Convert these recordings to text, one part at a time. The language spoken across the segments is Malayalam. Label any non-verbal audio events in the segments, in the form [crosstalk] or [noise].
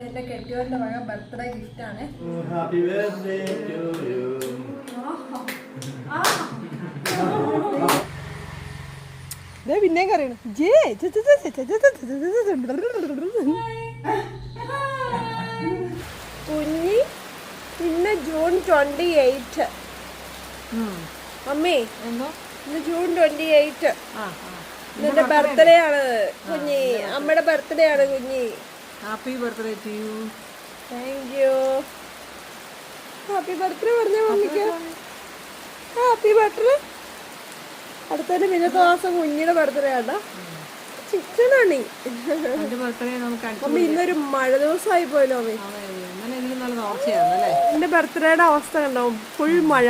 എന്റെ കെട്ടിയോന്റെ വക ബർത്ത്ഡേ ഗിഫ്റ്റ് ആണ് Happy birthday to you. പിന്നെ കറിയണം ജേ കുഞ്ഞി ഇന്ന് ജൂൺ ട്വന്റി എയ്റ്റ് അമ്മേ എന്തോ ഇന്ന് ജൂൺ ട്വന്റി എയ്റ്റ് ആ ഇന്നെന്റെ ബർത്ത്ഡേ ആണ് കുഞ്ഞി അമ്മയുടെ ബർത്ത്ഡേ ആണ് കുഞ്ഞി happy birthday to you thank you happy birthday പറഞ്ഞ മമ്മിക്ക്? ഹാപ്പി ബർത്ത്ഡേ അടുത്തതിന് പിന്നത്തെ മാസം കുഞ്ഞിയുടെ ബർത്ത്ഡേ ആണ്ടാ ചിക്കനാണ് മമ്മി ഇന്നൊരു മഴ ദിവസമായി പോയല്ലോ മമ്മി. എന്റെ ബർത്ത്ഡേയുടെ അവസ്ഥ കണ്ടോ? ഫുൾ മഴ.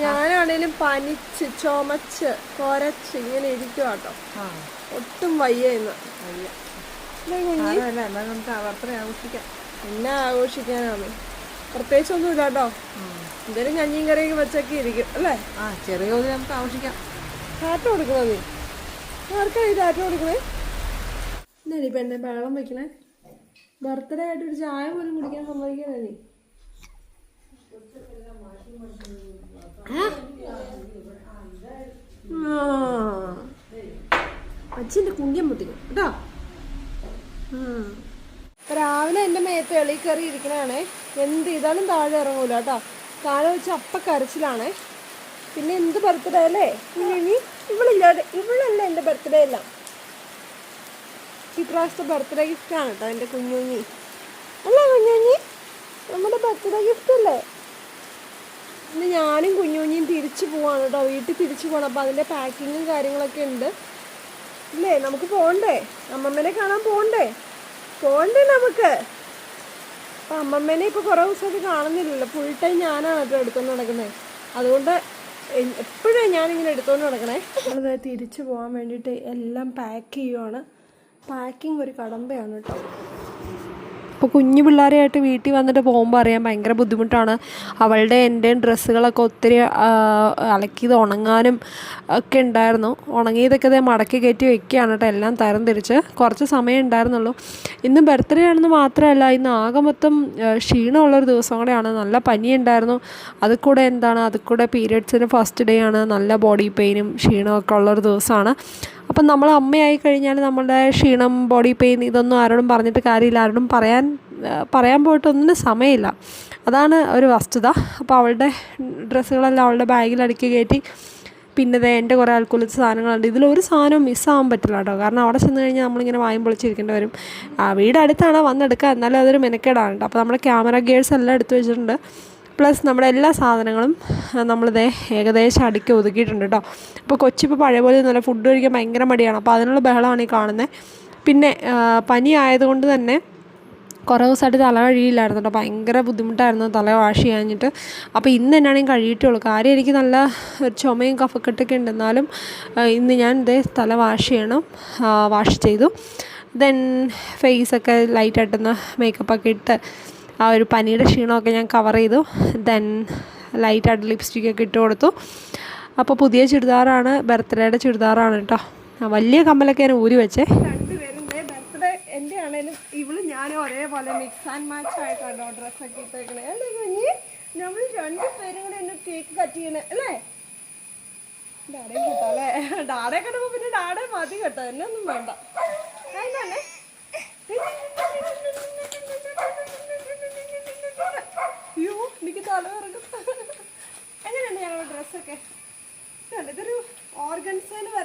ഞാനാണേലും പനിച്ച് ചുമച്ച് കൊരച്ച് ഇങ്ങനെ ഇരിക്കുവാട്ടോ. ഒട്ടും വയ്യ ഇന്ന് വയ്യ. സാരമില്ല എന്നാലും നമുക്ക് ബർത്ത്ഡേ ആഘോഷിക്കാം. എന്നാ ആഘോഷിക്കാനാണ് പ്രത്യേകിച്ചൊന്നും ഇല്ല കേട്ടോ. എന്തേലും കഞ്ഞിയും കറിയൊക്കെ വെച്ചൊക്കെ ഇരിക്കും അല്ലേ? ആ ചെറിയ തോതിൽ നമുക്ക് ആഘോഷിക്കാം. ടാറ്റ കൊടുക്കണത് ആർക്കാണ് ആർക്കാ ഈ ടാറ്റ കൊടുക്കണേ? എന്നാടി പെണ്ണെ വെള്ളം വെക്കണേ? ബർത്ത്ഡേ ആയിട്ട് ഒരു ചായ പോലും കുടിക്കാൻ സമ്മതിക്കണേ നീ? അച്ഛന്റെ കുങ്കിയം പൊട്ടിക്കും. കേട്ടോ. ഇപ്പൊ രാവിലെ എന്റെ മേത്ത് എളി കയറി ഇരിക്കണേ എന്ത് ചെയ്താലും താഴെ ഇറങ്ങൂല കേട്ടോ. താഴെ വെച്ച് അപ്പ കരച്ചിലാണേ. പിന്നെ എന്ത് ബർത്ത്ഡേ അല്ലേ? പിന്നെ ഇനി ഇവളില്ലാതെ ഇവളല്ല എന്റെ ബർത്ത്ഡേ എല്ലാം. ഈ പ്രാവശ്യത്തെ ബർത്ത്ഡേ ആണ് കേട്ടോ എന്റെ കുഞ്ഞുഞ്ഞി. അല്ല കുഞ്ഞുഞ്ഞി? നമ്മുടെ ബർത്ത്ഡേ ഗിഫ്റ്റ് അല്ലേ? ഇന്ന് ഞാനും കുഞ്ഞുഞ്ഞിയും തിരിച്ചു പോവാണ് കേട്ടോ. വീട്ടിൽ തിരിച്ചു പോകണം അപ്പോൾ അതിന്റെ പാക്കിങ്ങും കാര്യങ്ങളൊക്കെ ഉണ്ട്. ഇല്ലേ നമുക്ക് പോണ്ടേ? അമ്മമ്മനെ കാണാൻ പോണ്ടേ? പോണ്ടേ നമുക്ക്? അപ്പം അമ്മമ്മേനെ ഇപ്പോൾ കുറേ ദിവസമായിട്ട് കാണുന്നില്ലല്ലോ. ഫുൾ ടൈം ഞാനാണ് കേട്ടോ എടുത്തുകൊണ്ട് നടക്കുന്നത് അതുകൊണ്ട് എപ്പോഴും ഞാനിങ്ങനെ എടുത്തുകൊണ്ട് നടക്കണേ? അത് തിരിച്ചു പോകാൻ വേണ്ടിയിട്ട് എല്ലാം പാക്ക് ചെയ്യുവാണ്. പാക്കിംഗ് ഒരു കടമ്പയാണ് കേട്ടോ. ഇപ്പോൾ കുഞ്ഞു പിള്ളേരെയായിട്ട് വീട്ടിൽ വന്നിട്ട് പോകുമ്പോൾ അറിയാൻ ഭയങ്കര ബുദ്ധിമുട്ടാണ്. അവളുടെ എന്റെയും ഡ്രസ്സുകളൊക്കെ ഒത്തിരി അലക്കിയത് ഉണങ്ങാനും ഒക്കെ ഉണ്ടായിരുന്നു. ഉണങ്ങിയതൊക്കെ ദേ മടക്കി കയറ്റി വെക്കുകയാണ് കേട്ടോ എല്ലാം തരം തിരിച്ച്. കുറച്ച് സമയം ഉണ്ടായിരുന്നുള്ളൂ. ഇന്ന് ബർത്ത്ഡേ ആണെന്ന് മാത്രമല്ല ഇന്ന് ആകെ മൊത്തം ക്ഷീണമുള്ളൊരു ദിവസം കൂടെയാണ്. നല്ല പനി ഉണ്ടായിരുന്നു അത് കൂടെ എന്താണ്? അത് കൂടെ പീരിയഡ്സിന് ഫസ്റ്റ് ഡേ ആണ്. നല്ല ബോഡി പെയിനും ക്ഷീണമൊക്കെ ഉള്ളൊരു ദിവസമാണ്. അപ്പം നമ്മൾ അമ്മയായി കഴിഞ്ഞാൽ നമ്മളുടെ ക്ഷീണം ബോഡി പെയിൻ ഇതൊന്നും ആരോടും പറഞ്ഞിട്ട് കാര്യമില്ല. ആരോടും പറയാൻ പറയാൻ പോയിട്ടൊന്നിനും സമയമില്ല. അതാണ് ഒരു വസ്തുത. അപ്പോൾ അവളുടെ ഡ്രസ്സുകളെല്ലാം അവളുടെ ബാഗിൽ അടുക്കി കയറ്റി പിന്നെ എന്റെ കുറേ ആൾക്കുലത്തെ സാധനങ്ങളുണ്ട്. ഇതിലൊരു സാധനവും മിസ്സാകാൻ പറ്റില്ല കേട്ടോ. കാരണം അവിടെ ചെന്ന് കഴിഞ്ഞാൽ നമ്മളിങ്ങനെ വായും പൊളിച്ചിരിക്കേണ്ടി വരും. വീട് അടുത്താണ് വന്നെടുക്കുക എന്നാലും അതൊരു മെനക്കേടാണ് കേട്ടോ. അപ്പോൾ നമ്മുടെ ക്യാമറ ഗിയേഴ്സ് എല്ലാം എടുത്തു വെച്ചിട്ടുണ്ട്. പ്ലസ് നമ്മുടെ എല്ലാ സാധനങ്ങളും നമ്മളിത് ഏകദേശം അടുക്കി ഒതുക്കിയിട്ടുണ്ട് കേട്ടോ അപ്പോൾ കൊച്ചിപ്പോൾ പഴയ പോലെ നല്ല ഫുഡ് കഴിക്കാൻ ഭയങ്കര മടിയാണ്. അപ്പോൾ അതിനുള്ള ബഹളമാണ് ഈ കാണുന്നത് പിന്നെ പനി ആയതുകൊണ്ട് തന്നെ കുറേ ദിവസമായിട്ട് തല കഴിയില്ലായിരുന്നു കേട്ടോ ഭയങ്കര ബുദ്ധിമുട്ടായിരുന്നു തല വാഷ് ചെയ്യാഞ്ഞിട്ട്. അപ്പോൾ ഇന്ന് തന്നെയാണെങ്കിൽ കഴിയിട്ടുള്ളൂ. കാര്യം എനിക്ക് നല്ല ചുമയും കഫക്കെട്ടൊക്കെ ഉണ്ട് എന്നാലും ഇന്ന് ഞാൻ ഇതേ തല വാഷ് ചെയ്യണം. വാഷ് ചെയ്തു. ദെൻ ഫേസൊക്കെ ലൈറ്റായിട്ടൊന്ന് മേക്കപ്പൊക്കെ ഇട്ട് ആ ഒരു പനിയുടെ ക്ഷീണമൊക്കെ ഞാൻ കവർ ചെയ്തു. ദെൻ ലൈറ്റായിട്ട് ലിപ്സ്റ്റിക്കൊക്കെ ഇട്ട് കൊടുത്തു. അപ്പോൾ പുതിയ ചുരിദാറാണ് ബർത്ത്ഡേയുടെ ചുരിദാറാണ് കേട്ടോ. വലിയ കമ്മലൊക്കെ ഞാൻ ഊരി വെച്ചേ. ഡാഡേ ആണേലും ഇവൾ ഒരേപോലെ മിക്സ് ആൻഡ് മാച്ച് അല്ലേ കുഞ്ഞി നമ്മൾ എന്നെ കേക്ക് അല്ലേ? പിന്നെ ഡാഡേ മതി കേട്ടോ എന്നെ ഒന്നും വേണ്ട. അതിനാണേ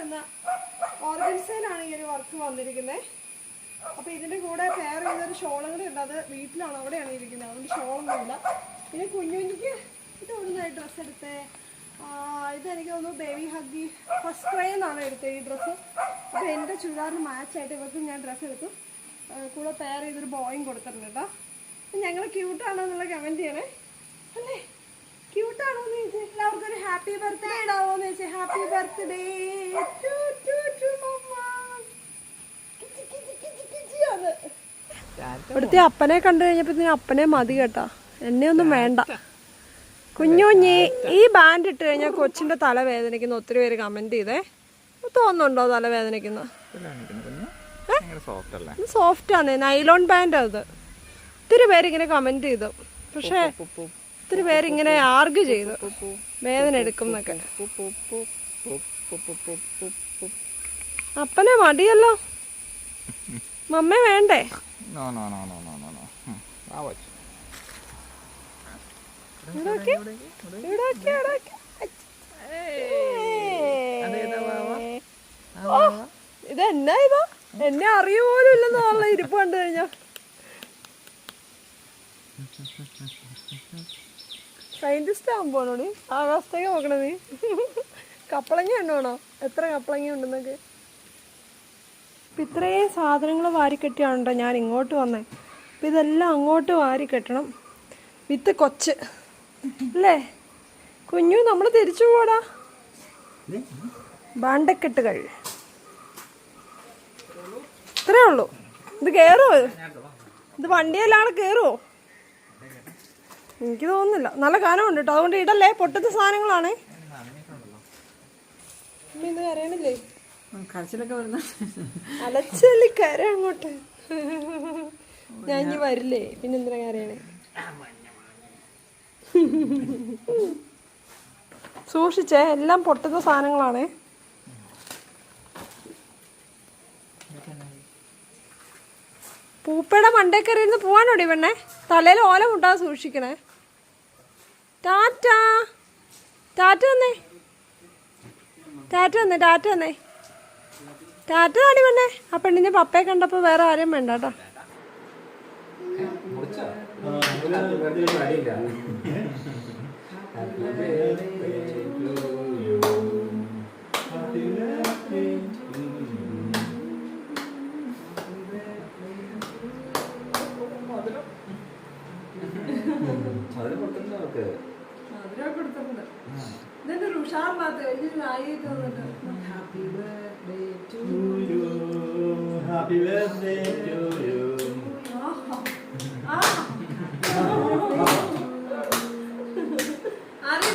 വരുന്ന ഓർഗൻസയിലാണ് ഈ ഒരു വർക്ക് വന്നിരിക്കുന്നത് അപ്പൊ ഇതിന്റെ കൂടെ പെയർ ചെയ്തൊരു ഷോളും കൂടെ ഉണ്ട്. അത് വീട്ടിലാണ് അവിടെയാണ് ഇരിക്കുന്നത്. അതുകൊണ്ട് ഷോളൊന്നും ഇല്ല പിന്നെ കുഞ്ഞുകുഞ്ഞിക്ക് ഇത് എവിടുന്നായി ഡ്രസ്സ് എടുത്തേ? ആ, ഇതെനിക്ക് തോന്നുന്നു ബേബി ഹഗ്ഗി ഫസ്റ്റ് ക്രൈ എന്നാണ് എടുത്തത് ഈ ഡ്രസ്സ് അപ്പോൾ എന്റെ ചുരിദാറിന് മാച്ചായിട്ട് ഇവർക്ക് ഞാൻ ഡ്രസ്സ് എടുത്തു. കൂടെ പെയർ ചെയ്തൊരു ബോയും കൊടുത്തിട്ടുണ്ട് കേട്ടോ. ഞങ്ങൾ ക്യൂട്ടാണോ എന്നുള്ള കമന്റ് ചെയ്യണേ. അല്ലേ? ക്യൂട്ടാണോ എന്ന് ചോദിച്ചാൽ എല്ലാവർക്കും ഒരു ഹാപ്പി ബർത്ത്ഡേ ഇടാവോ എന്ന് ചോദിച്ചാൽ ഹാപ്പി ബർത്ത്ഡേ ഇവിടുത്തെ അപ്പനെ കണ്ടു കഴിഞ്ഞപ്പോ അപ്പനെ മതി കേട്ടാ. എന്നെ ഒന്നും വേണ്ട. കുഞ്ഞു കുഞ്ഞി ഈ ബാൻഡ് ഇട്ട് കഴിഞ്ഞാൽ കൊച്ചിന്റെ തല വേദനിക്കുന്ന ഒത്തിരി പേര് കമന്റ് ചെയ്തേ. തോന്നുന്നുണ്ടോ തല വേദനിക്കുന്ന സോഫ്റ്റ് ആണ്. നൈലോൺ ബാൻഡ് അത്. ഒത്തിരി പേര് ഇങ്ങനെ കമന്റ് ചെയ്തു. പക്ഷേ ഒത്തിരി പേരിങ്ങനെ ആർഗ് ചെയ്തു. വേദന എടുക്കും അപ്പനെ മടിയല്ലോ. മമ്മ വേണ്ടേ? ഇത് എന്നാ ഇതാ എന്നെ അറിയ പോലും ഇല്ലെന്നാണല്ലോ ഇരിപ്പ് കണ്ടു കഴിഞ്ഞാ. സയന്റിസ്റ്റ് ആകാൻ പോണോ നീ? ആകാശത്തേക്ക് നോക്കണ നീ. കപ്പളങ്ങ ഉണ്ടോണോ എത്ര കപ്പളങ്ങ ഉണ്ടെന്നൊക്കെ അപ്പം ഇത്രയും സാധനങ്ങൾ വാരിക്കെട്ടിയാണോ ഞാൻ ഇങ്ങോട്ട് വന്നേ? അപ്പം ഇതെല്ലാം അങ്ങോട്ട് വാരി കെട്ടണം വിത്ത് കൊച്ച്. അല്ലേ? കുഞ്ഞു നമ്മൾ തിരിച്ചു പോടാ. ബാണ്ടക്കെട്ടുകൾ. ഇത്രേ ഉള്ളൂ. ഇത് കയറുമോ ഇത് വണ്ടിയെല്ലാം കയറുമോ എനിക്ക് തോന്നുന്നില്ല. നല്ല കാനമുണ്ട് കേട്ടോ അതുകൊണ്ട് ഇടല്ലേ? പൊട്ടുന്ന സാധനങ്ങളാണ്. ഇത് കരയണില്ലേ? കരച്ചിലൊക്കെ വരുന്ന അലച്ചല്ലി കര അങ്ങോട്ട്. ഞാൻ ഇനി വരില്ലേ? പിന്നെ എന്തിനാ കരയണേ? സൂക്ഷിച്ചേ. എല്ലാം പൊട്ടുന്ന സാധനങ്ങളാണ്. പൂപ്പയുടെ മണ്ടേ കയറി ഇരുന്ന് പോവാനോടി പെണ്ണെ? തലയിൽ ഓല മുട്ടാതെ സൂക്ഷിക്കണേ. ടാറ്റ. ടാറ്റ വന്നേ. ടാറ്റ വന്നേ ടാറ്റ വന്നേ. ടാറ്റ താടി പെണ്ണെ. ആ പെണ്ണിന്റെ പപ്പയെ കണ്ടപ്പോ വേറെ ആരെയും വേണ്ട കേട്ടോ. അതിൽ മര്യാദ happy birthday to you. Happy birthday to you.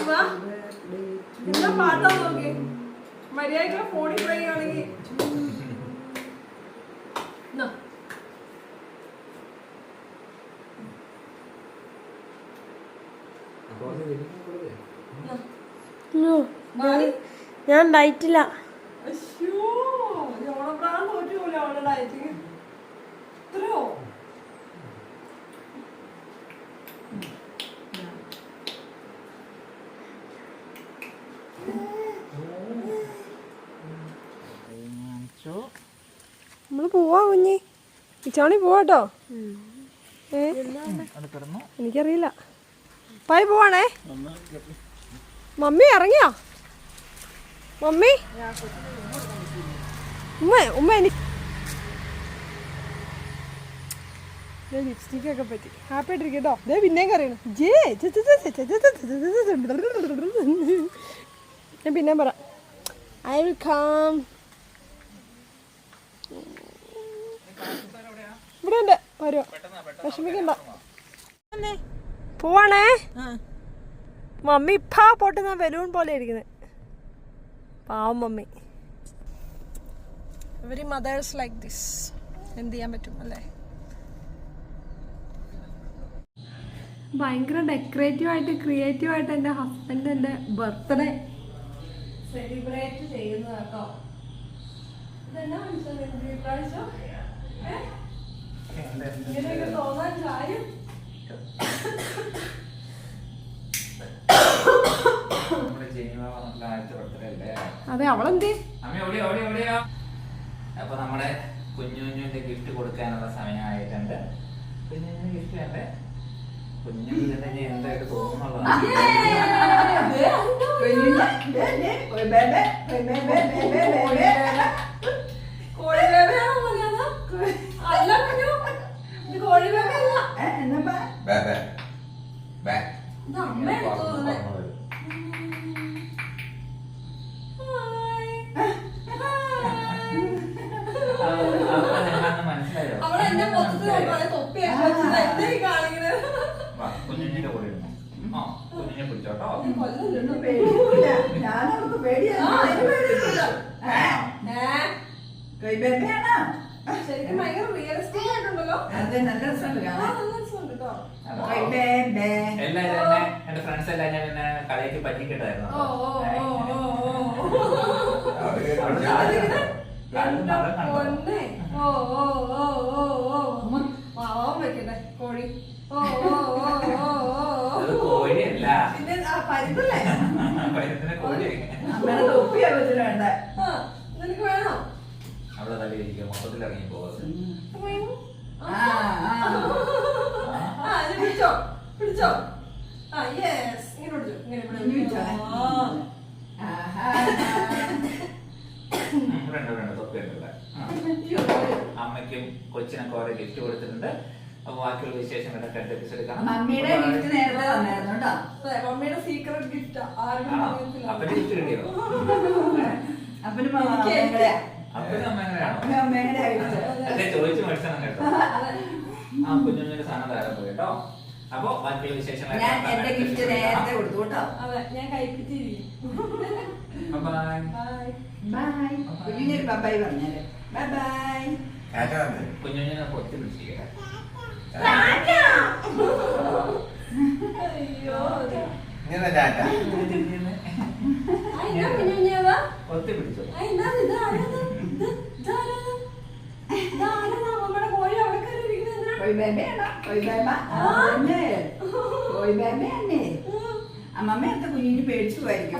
വാ ഫോണിൽ ഞാൻ ഡയറ്റില്ല നമ്മൾ പോവാ കുഞ്ഞി. ഇച്ചാണി പോവാട്ടോ. ഏ? എനിക്കറിയില്ല. പായി പോവാണേ. മമ്മി ഇറങ്ങിയോ മമ്മി ഉമ്മ ഉമ്മ എനിക്ക് ലിപ്സ്റ്റിക്കൊക്കെ പറ്റി ഹാപ്പി ആയിട്ടിരിക്കും കേട്ടോ അതേ പിന്നെയും കറിയണം ജേ ഞാൻ പിന്നെ പറ ഐ വിൽ കം ഇവിടെ ഉണ്ട് വരുമോ വിഷമിക്കണ്ട പോവാണേ മമ്മി ഇപ്പാ പൊട്ടുന്ന ബലൂൺ പോലെ ഇരിക്കുന്നത് പാവം mummy. Every mothers like this എന്ത് ചെയ്യാൻ പറ്റും അല്ലേ? ഭയങ്കര ഡെക്കറേറ്റീവ് ആയിട്ട് ക്രിയേറ്റീവ് ആയിട്ട് എന്റെ ഹസ്ബൻഡ് എന്റെ ബർത്ത്ഡേ സെലിബ്രേറ്റ് ചെയ്യുന്നത് കേട്ടോ. ഇതെന്നാ മനസ്സിലായി പ്രാവശ്യം? ഇങ്ങനെയൊക്കെ തോന്നാൻ കാര്യം? [coughs] അതെ അവളെന്തേ? അപ്പൊ നമ്മുടെ കുഞ്ഞുഞ്ഞുവിന്റെ ഗിഫ്റ്റ് കൊടുക്കാനുള്ള സമയമായിട്ടുണ്ട്. കുഞ്ഞുഞ്ഞിന് ഗിഫ്റ്റ് വേണ്ടേ? കുഞ്ഞുഞ്ഞിന്റെ എന്തായിട്ട് തോന്നുന്നുള്ളതാണ് കുഞ്ഞിന്റെ കൂടെ ഇരുന്നോ? ആ കുഞ്ഞിനെ പിടിച്ചോട്ടോ ഞാനവർക്ക് പേടിയാ കൈബേബിയാണ് അത് നല്ല രസമുണ്ട് കാണാൻ. കൈബേബേ എല്ലാരും എന്നെ എന്റെ ഫ്രണ്ട്സ് എല്ലാരും എന്നെ ഓ ഓ ഓ ഓ ഓ. വെക്കട്ടെ, കോഴി. ഓ, ഓ, ഓ, ഓ, ഓ. അത് കോഴിയല്ല പിന്നെ ആ പരുത്തല്ലേ? പരുന്തിനെ കോഴി അമ്മയുടെ തൊപ്പിയാ കൊച്ചിന് വേണ്ട ആ, നിനക്ക് വേണോ? അവിടെ തല ഇരിക്കുക മൊത്തത്തിൽ ഇറങ്ങി പോകുന്നത് വേണോ? ആ ആ ആ, ഇത് പിടിച്ചോ, പിടിച്ചോ. ആ, yes. ഇങ്ങനെ പിടിച്ചോ, ഇങ്ങനെ ഇവിടെ ഇനി പിടിച്ചോ. ആ. ആഹാ. രണ്ട് രണ്ട് തൊപ്പിയുണ്ട് ഇവിടെ ആ. അമ്മയ്ക്കും കൊച്ചിനൊക്കെ ഓരോ ഗിഫ്റ്റ് കൊടുത്തിട്ടുണ്ട് അപ്പൊ ബാക്കിയുള്ള വിശേഷങ്ങളൊക്കെ അടുത്ത എപ്പിസോഡ് കാണാം. മമ്മിയുടെ ഗിഫ്റ്റ് നേരത്തെ വന്നായിരുന്നു കേട്ടോ. മമ്മിയുടെ സീക്രട്ട് ഗിഫ്റ്റ് ആരും അറിയത്തില്ല. അപ്പൊ ഗിഫ്റ്റ് കിട്ടിയോ? അപ്പനും അമ്മയുടെ അപ്പനും അമ്മ എങ്ങനെയാണോ അപ്പനും അമ്മയുടെ ഗിഫ്റ്റ് അതെ ചോദിച്ചു മേടിച്ചാണ് കേട്ടോ. ആ കുഞ്ഞുഞ്ഞിന്റെ സാധനം തരാൻ പോയി കേട്ടോ. അപ്പൊ ബാക്കിയുള്ള ഞാൻ എന്റെ ഗിഫ്റ്റ് നേരത്തെ കൊടുത്തു കേട്ടോ. അതെ ഞാൻ കൈപ്പിച്ചിരിക്കും ബൈ ബൈ ബൈ കുഞ്ഞിനൊരു ബൈ പറഞ്ഞാൽ. ബൈ ബൈ കുഞ്ഞുഞ്ഞിനെ പൊത്തി പിടിച്ചിരിക്കട്ടെ അയ്യോ ഇങ്ങനെ ടാറ്റ കോഴി പൊത്തി പിടിച്ചു. കോഴി ബേബയാണോ കോയി ബേബ കോയി ബേബയന്നെ അമ്മമ്മ അടുത്ത കുഞ്ഞിന് പേടിച്ചു പോയിരിക്കും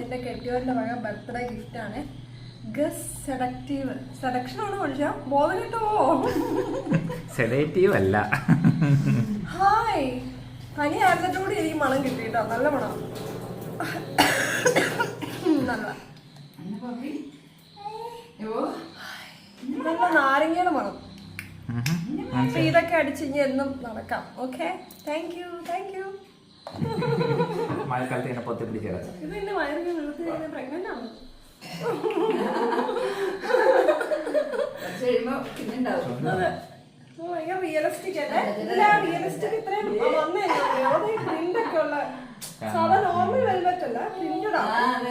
എന്റെ കെട്ടിയോന്റെ ബർത്ത്ഡേ ഗിഫ്റ്റ് ആണ്. ഗസ് സെഡക്റ്റീവ് സെഡക്ഷൻ ആണ് മനുഷ്യ. ബോധം കിട്ടുമോ സെഡേറ്റീവ് അല്ല. ഹായ് പനി ആയിരുന്നിട്ടുകൂടി എനിക്ക് മണം കിട്ടി കേട്ടോ നല്ല മണം. നല്ല നല്ല നാരങ്ങയുടെ മണം അപ്പൊ ഇതൊക്കെ അടിച്ച് ഇനി എന്നും നടക്കാം. Okay thank you thank you മഴക്കാലത്ത് ഇങ്ങനെ പൊത്തി പിടിച്ചത് ഇത് എന്റെ വയറിന് വെള്ളത്തിൽ പ്രഗ്നന്റ് ആണ്. ഭയങ്കര റിയലിസ്റ്റിക് അല്ലേ? റിയലിസ്റ്റിക് ഇത്രയും വന്നേ പ്രിന്റ് ഒക്കെ ഉള്ള സാധാരണ നോർമൽ വെൽവെറ്റ് അല്ല പ്രിന്റഡ് ആണ്.